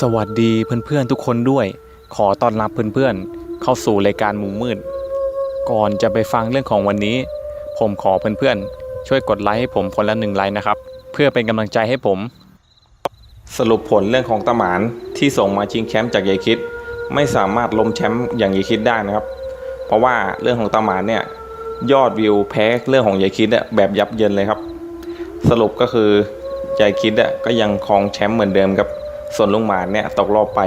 สวัสดีเพื่อนๆทุกคนด้วย ขอต้อนรับเพื่อนๆ เข้าสู่รายการมุมมืด ก่อนจะไปฟังเรื่องของวันนี้ ผมขอเพื่อนๆ ช่วยกดไลค์ให้ผมคนละหนึ่งไลค์นะครับ เพื่อเป็นกำลังใจให้ผม สรุปผลเรื่องของตาหมานที่ส่งมาชิงแชมป์จากยายคิด ไม่สามารถล้มแชมป์อย่างยายคิดได้นะครับ เพราะว่าเรื่องของตาหมานเนี่ยยอดวิวแพ้เรื่องของยายคิดแบบยับเยินเลยครับ สรุปก็คือยายคิดก็ยังครองแชมป์เหมือนเดิมครับ ส่วนลุงหมานเนี่ยตกรอบไป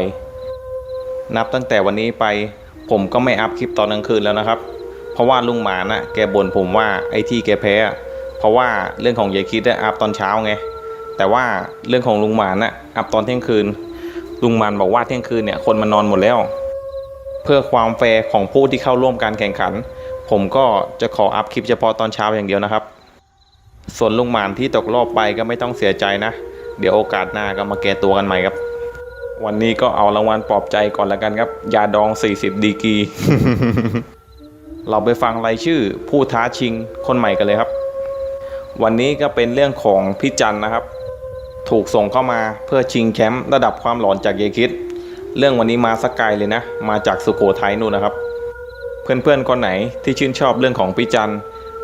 นับตั้งแต่วันนี้ไป ผมก็ไม่อัพคลิปตอนกลางคืนแล้วนะครับ เพราะว่าลุงหมานอะแกบ่นผมว่าไอ้ที่แกแพ้เพราะว่าเรื่องของยายคิดอะอัพตอนเช้าไงแต่ว่าเรื่องของลุงหมานอะอัพตอนเที่ยงคืน ลุงหมานบอกว่าเที่ยงคืนเนี่ยคนมานอนหมดแล้ว เพื่อความแฟร์ของผู้ที่เข้าร่วมการแข่งขัน ผมก็จะขออัพคลิปเฉพาะตอนเช้าอย่างเดียวนะครับ ส่วนลุงหมานที่ตกรอบไปก็ไม่ต้องเสียใจนะ เดี๋ยวโอกาสหน้าก็มาแก้ตัวกันใหม่ครับ วันนี้ก็เอารางวัลปลอบใจก่อนแล้วกันครับยาดอง 40 ดีกี เราไปฟังรายชื่อ ผู้ท้าชิงคนใหม่กันเลยครับ วันนี้ก็เป็นเรื่องของพี่จันนะครับ ถูกส่งเข้ามาเพื่อชิงแชมป์ระดับความหลอนจากเยคิด เรื่องวันนี้มาสกไกลเลยนะ มาจากสุโขทัยนู่นนะครับ เพื่อนๆคนไหนที่ชื่นชอบเรื่องของพี่จัน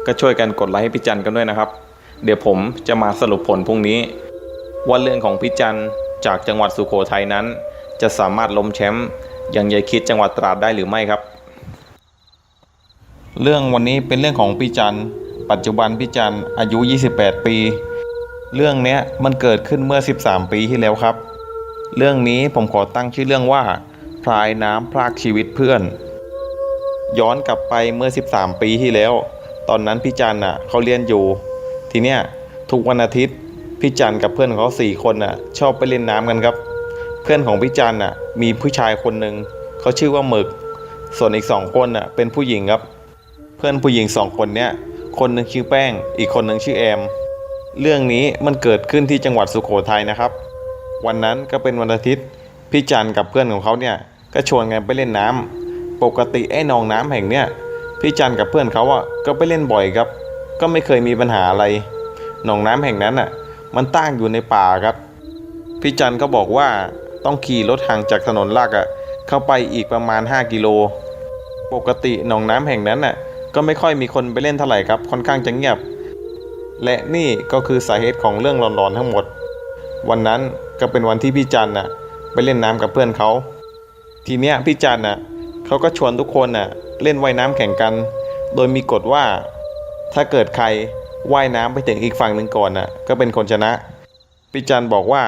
ก็ช่วยกันกดไลค์ให้พี่จันกันด้วยนะครับ เดี๋ยวผมจะมาสรุปผลพรุ่งนี้ ว่าเรื่องของพี่จันจากจังหวัดสุโขทัยนั้น จะสามารถล้มแชมป์อย่างยายคิดจังหวัดตราดได้หรือไม่ครับ เรื่องวันนี้เป็นเรื่องของพี่จันปัจจุบันพี่จันอายุ 28 ปี เรื่องเนี้ยมันเกิดขึ้นเมื่อ 13 ปีที่แล้วครับ เรื่องนี้ผมขอตั้งชื่อเรื่องว่าพลายน้ำพรากชีวิตเพื่อน ย้อนกลับไปเมื่อ 13 ปีที่แล้ว ตอนนั้นพี่จันอะเขาเรียนอยู่ ทีเนี้ยทุกวันอาทิตย์ พี่จันกับเพื่อนของเขาสี่คนน่ะ ชอบไปเล่นน้ำกันครับ เพื่อนของพี่จันน่ะ มีผู้ชายคนหนึ่งเขาชื่อว่าหมึก ส่วนอีกสองคนน่ะ เป็นผู้หญิงครับ เพื่อนผู้หญิงสองคนเนี้ยคนหนึ่งชื่อแป้ง อีกคนหนึ่งชื่อแอม เรื่องนี้มันเกิดขึ้นที่จังหวัดสุโขทัยนะครับ วันนั้นก็เป็นวันอาทิตย์พี่จันกับเพื่อนของเขาเนี่ยก็ชวนกันไปเล่นน้ำปกติไอ้หนองน้ำแห่งเนี้ยพี่จันกับเพื่อนเขาอะก็ไปเล่นบ่อยครับ ก็ไม่เคยมีปัญหาอะไร หนองน้ำแห่งนั้นอะ มันตั้งอยู่ในป่าครับ พี่จันก็บอกว่าต้องขี่รถห่างจากถนนลักอะเข้าไปอีกประมาณ 5 กิโล ปกติหนองน้ำแห่งนั้นน่ะก็ไม่ค่อยมีคนไปเล่นเท่าไหร่ครับ ค่อนข้างจะเงียบ และนี่ก็คือสาเหตุของเรื่องหลอนๆทั้งหมด วันนั้นก็เป็นวันที่พี่จันน่ะไปเล่นน้ำกับเพื่อนเขาทีเนี้ยพี่จันน่ะเขาก็ชวนทุกคนน่ะเล่นว่ายน้ำแข่งกัน โดยมีกฎว่าถ้าเกิดใคร ว่ายน้ำไปถึงอีกฝั่งหนึ่งก่อนน่ะก็เป็นคนชนะพี่จันบอกว่า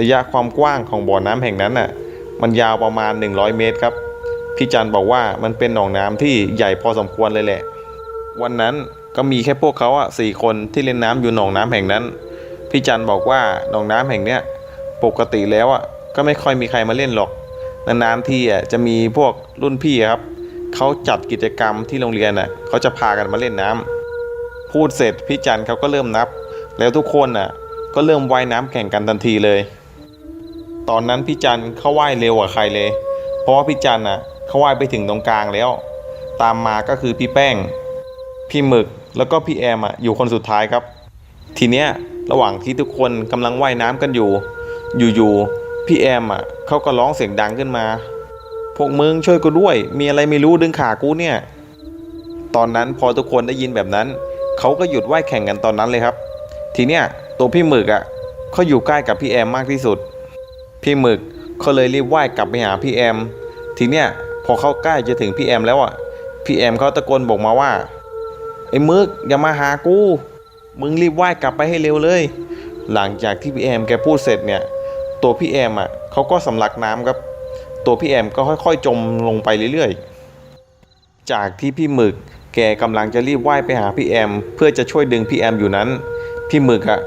ระยะความกว้างของบ่อน้ำแห่งนั้นน่ะมันยาวประมาณ 100 เมตรครับพี่จันบอกว่ามันเป็นหนองน้ำที่ใหญ่พอสมควรเลยแหละ วันนั้นก็มีแค่พวกเขาอะสี่คนที่เล่นน้ำอยู่หนองน้ำแห่งนั้นพี่จันบอกว่าหนองน้ำแห่งเนี้ยปกติแล้วอะก็ไม่ค่อยมีใครมาเล่นหรอกนานๆที่อะจะมีพวกรุ่นพี่ครับเขาจัดกิจกรรมที่โรงเรียนอะเขาจะพากันมาเล่นน้ำ พูดเสร็จพี่จันเขาก็เริ่มนับ แล้วทุกคนอะ ก็เริ่มว่ายน้ำแข่งกันทันทีเลย ตอนนั้นพี่จันเขาว่ายเร็วกว่าใครเลย เพราะว่าพี่จันอะเขาว่ายไปถึงตรงกลางแล้ว ตามมาก็คือพี่แป้ง พี่หมึกแล้วก็พี่แอมอะอยู่คนสุดท้ายครับ ทีเนี้ยระหว่างที่ทุกคนกำลังว่ายน้ำกันอยู่ อยู่ๆพี่แอมอะเขาก็ร้องเสียงดังขึ้นมา พวกมึงช่วยกูด้วย มีอะไรไม่รู้ดึงขากูเนี่ย ตอนนั้นพอทุกคนได้ยินแบบนั้น เขาก็หยุดว่ายแข่งกันตอนนั้นเลยครับ ทีเนี้ยตัวพี่หมึกอะเขาอยู่ใกล้กับพี่แอมมากที่สุด พี่หมึกเขาเลยรีบว่ายกลับไปหาพี่แอม ทีเนี้ยพอเขาใกล้จะถึงพี่แอมแล้วอะพี่แอมเขาตะโกนบอกมาว่าไอ้มึกอย่ามาหากู มึงรีบว่ายกลับไปให้เร็วเลย หลังจากที่พี่แอมแกพูดเสร็จเนี่ยตัวพี่แอมอะเขาก็สำลักน้ำครับ ตัวพี่แอมก็ค่อยๆ จมลงไปเรื่อยๆ จากที่พี่หมึก แกกำลังจะรีบว่ายไปหาพี่แอม เพื่อจะช่วยดึงพี่แอมอยู่นั้น พี่หมึกอะ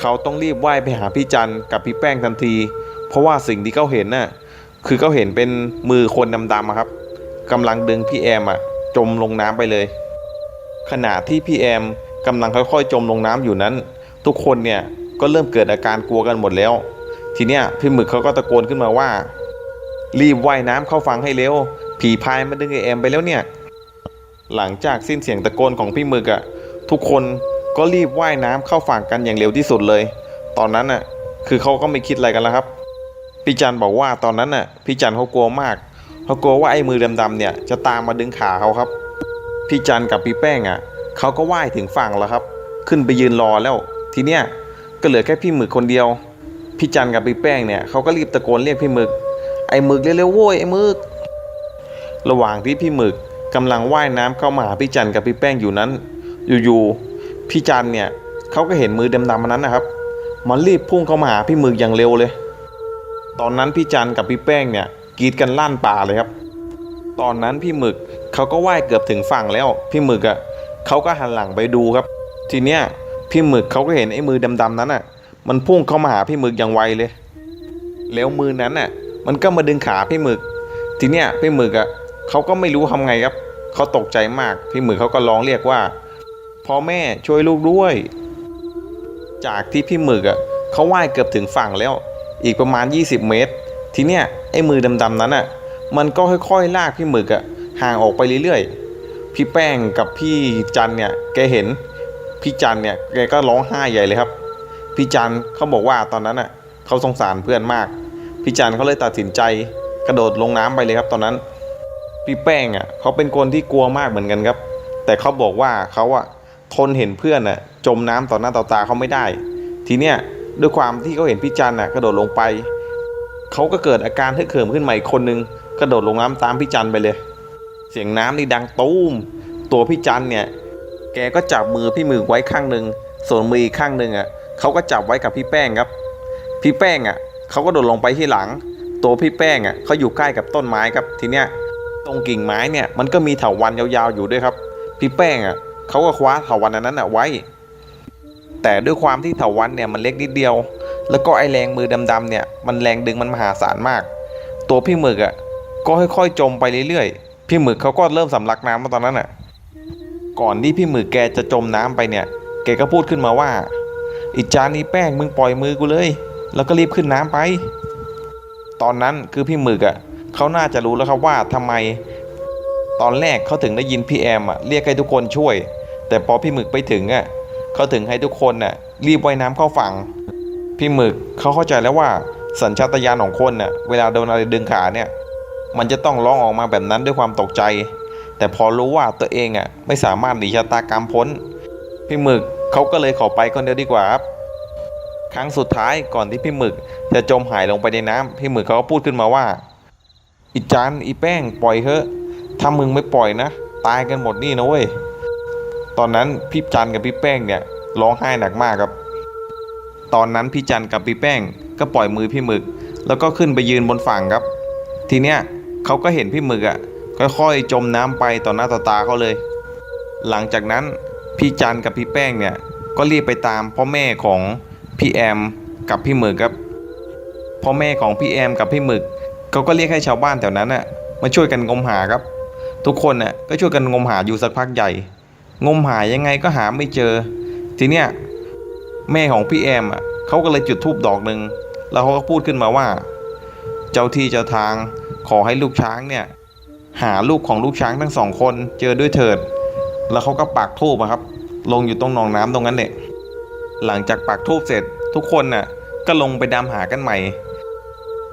เขาต้องรีบว่ายไปหาพี่จันกับพี่แป้งทันที เพราะว่าสิ่งที่เขาเห็นน่ะคือเขาเห็นเป็นมือคนดำๆครับกำลังดึงพี่แอมอะจมลงน้ำไปเลย ขณะที่พี่แอมกำลังค่อยๆ จมลงน้ำอยู่นั้น ทุกคนเนี่ยก็เริ่มเกิดอาการกลัวกันหมดแล้ว ทีเนี้ยพี่หมึกเขาก็ตะโกนขึ้นมาว่า รีบว่ายน้ำเข้าฝั่งให้เร็ว ผีพายมาดึงไอแอมไปแล้วเนี่ย หลังจากสิ้นเสียงตะโกนของพี่หมึกอะทุกคนก็รีบว่ายน้ำเข้าฝั่งกันอย่างเร็วที่สุดเลย ตอนนั้นอะคือเขาก็ไม่คิดอะไรกันแล้วครับพพี่จันบอกว่าตอนนั้นน่ะพี่จันเขากลัวมากเขากลัวว่าไอ้มือดำๆเนี่ยจะตามมาดึงขาเขาครับ พี่จันกับพี่แป้งอะเขาก็ว่ายถึงฝั่งแล้วครับ ขึ้นไปยืนรอแล้ว ทีเนี้ยก็เหลือแค่พี่หมึกคนเดียว พี่จันกับพี่แป้งเนี่ยเขาก็รีบตะโกนเรียกพี่หมึก ไอ้หมึกเร็วๆโว้ยไอ้หมึก ระหว่างที่พี่หมึก กำลังว่ายน้ำเข้ามาหาพี่จันกับพี่แป้งอยู่นั้น อยู่ๆพี่จันเนี่ยเขาก็เห็นมือดำๆมันนั้นนะครับ มันรีบพุ่งเข้ามาหาพี่หมึกอย่างเร็วเลย ตอนนั้นพี่จันกับพี่แป้งเนี่ยกรีดกันลั่นป่าเลยครับ ตอนนั้นพี่หมึกเขาก็ว่ายเกือบถึงฝั่งแล้ว พี่หมึกอะเขาก็หันหลังไปดูครับ ทีเนี้ยพี่หมึกเขาก็เห็นไอ้มือดำๆนั้นอะ มันพุ่งเข้ามาหาพี่หมึกอย่างไวเลย แล้วมือนั้นอะมันก็มาดึงขาพี่หมึก ทีเนี้ยพี่หมึกอะ เขาก็ไม่รู้ทำไงครับ เขาตกใจมาก พี่หมึกเขาก็ร้องเรียกว่าพ่อแม่ช่วยลูกด้วย จากที่พี่หมึกอะเขาว่ายเกือบถึงฝั่งแล้ว อีกประมาณ 20 เมตร ทีเนี้ยไอ้มือดำๆนั้นอะ มันก็ค่อยๆลากพี่หมึกอะห่างออกไปเรื่อยๆ พี่แป้งกับพี่จันเนี่ยแกเห็น พี่จันเนี่ยแกก็ร้องไห้ใหญ่เลยครับ พี่จันเขาบอกว่าตอนนั้นอะเขาสงสารเพื่อนมาก พี่จันเขาเลยตัดสินใจกระโดดลงน้ำไปเลยครับตอนนั้น พี่แป้งอะเขาเป็นคนที่กลัวมากเหมือนกันครับ แต่เขาบอกว่าเขาอะทนเห็นเพื่อนอะจมน้ำต่อหน้าต่อตาเขาไม่ได้ ทีเนี้ยด้วยความที่เขาเห็นพี่จันอะกระโดดลงไปเขาก็เกิดอาการฮึกเหิมขึ้นมาอีกคนนึงกระโดดลงน้ำตามพี่จันไปเลย เสียงน้ำนี่ดังตูมตัวพี่จันเนี่ย แกก็จับมือพี่หมึกไว้ข้างหนึ่งส่วนมืออีกข้างหนึ่งอะเขาก็จับไว้กับพี่แป้งครับ พี่แป้งอะเขาก็โดดลงไปที่หลัง ตัวพี่แป้งอะเขาอยู่ใกล้กับต้นไม้ครับทีเนี้ย ตรงกิ่งไม้เนี่ยมันก็มีเถาวันยาวๆอยู่ด้วยครับ พี่แป้งอะเขาก็คว้าเถาวันนั้นอะไว้ แต่ด้วยความที่เถาวันเนี่ยมันเล็กนิดเดียว แล้วก็ไอแรงมือดำๆเนี่ยมันแรงดึงมันมหาศาลมาก ตัวพี่หมึกอะก็ค่อยๆจมไปเรื่อยๆ พี่หมึกเขาก็เริ่มสำลักน้ำมาตอนนั้นอะ ก่อนที่พี่หมึกแกจะจมน้ำไปเนี่ย แกก็พูดขึ้นมาว่า อิจานี่แป้งมึงปล่อยมือกูเลย แล้วก็รีบขึ้นน้ำไป ตอนนั้นคือพี่หมึกอะ เขาน่าจะรู้แล้วครับว่าทำไมตอนแรกเขาถึงได้ยินพี่แอมอะเรียกให้ทุกคนช่วย แต่พอพี่หมึกไปถึงอะเขาถึงให้ทุกคนน่ะรีบว่ายน้ำเข้าฝั่งพี่หมึกเขาเข้าใจแล้วว่าสัญชาตญาณของคนน่ะเวลาโดนอะไรดึงขาเนี่ย มันจะต้องร้องออกมาแบบนั้นด้วยความตกใจ แต่พอรู้ว่าตัวเองอะไม่สามารถหนีชะตากรรมพ้น พี่หมึกเขาก็เลยขอไปคนเดียวดีกว่าครับครั้งสุดท้ายก่อนที่พี่หมึกจะจมหายลงไปในน้ำพี่หมึกเขาก็พูดขึ้นมาว่า อีจานอีแป้งปล่อยเถอะถ้ามึงไม่ปล่อยนะ ตายกันหมดนี่นะเว้ย ตอนนั้นพี่จันกับพี่แป้งเนี่ยร้องไห้หนักมากครับ ตอนนั้นพี่จันกับพี่แป้งก็ปล่อยมือพี่หมึก แล้วก็ขึ้นไปยืนบนฝั่งครับ ทีเนี้ยเขาก็เห็นพี่หมึกอะค่อยๆจมน้ำไปต่อหน้าต่อตาเขาเลย หลังจากนั้นพี่จันกับพี่แป้งเนี่ยก็รีบไปตามพ่อแม่ของพี่แอมกับพี่หมึกครับพ่อแม่ของพี่แอมกับพี่หมึก เขาก็เรียกให้ชาวบ้านแถวนั้นน่ะมาช่วยกันงมหาครับ ทุกคนน่ะก็ช่วยกันงมหาอยู่สักพักใหญ่ งมหายังไงก็หาไม่เจอ ทีเนี้ยแม่ของพี่แอมอะเขาก็เลยจุดธูปดอกหนึ่งแล้วเขาก็พูดขึ้นมาว่า เจ้าที่เจ้าทางขอให้ลูกช้างเนี่ยหาลูกของลูกช้างทั้งสองคนเจอด้วยเถิด แล้วเขาก็ปักธูปครับ ลงอยู่ตรงหนองน้ำตรงนั้นเนี่ยหลังจากปักธูปเสร็จทุกคนน่ะก็ลงไปดำหากันใหม่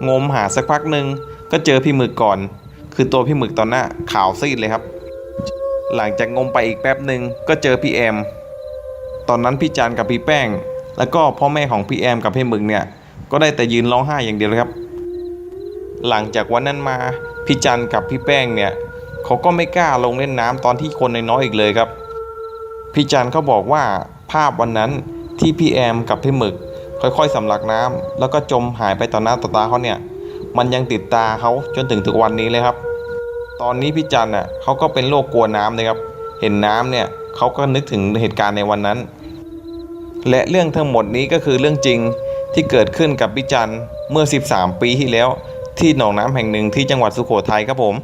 งมหาสักพักหนึ่งก็เจอพี่หมึกก่อน คือตัวพี่หมึกตอนหน้าขาวซีดเลยครับ หลังจากงมไปอีกแป๊บหนึ่งก็เจอพี่แอม ตอนนั้นพี่จันกับพี่แป้ง แล้วก็พ่อแม่ของพี่แอมกับพี่หมึกเนี่ย ก็ได้แต่ยืนร้องไห้อย่างเดียวเลยครับ หลังจากวันนั้นมาพี่จันกับพี่แป้งเนี่ยเขาก็ไม่กล้าลงเล่นน้ำตอนที่คนน้อยๆอีกเลยครับ พี่จันเขาบอกว่าภาพวันนั้นที่พี่แอมกับพี่หมึก ค่อยๆสำลักน้ำแล้วก็จมหายไปต่อหน้าต่อตาเขาเนี่ย มันยังติดตาเขาจนถึงทุกวันนี้เลยครับ ตอนนี้พี่จันน่ะเขาก็เป็นโรคกลัวน้ำเลยครับ เห็นน้ำเนี่ยเขาก็นึกถึงเหตุการณ์ในวันนั้น และเรื่องทั้งหมดนี้ก็คือเรื่องจริงที่เกิดขึ้นกับพี่จันเมื่อ 13 ปีที่แล้ว ที่หนองน้ำแห่งหนึ่งที่จังหวัดสุโขทัยครับผม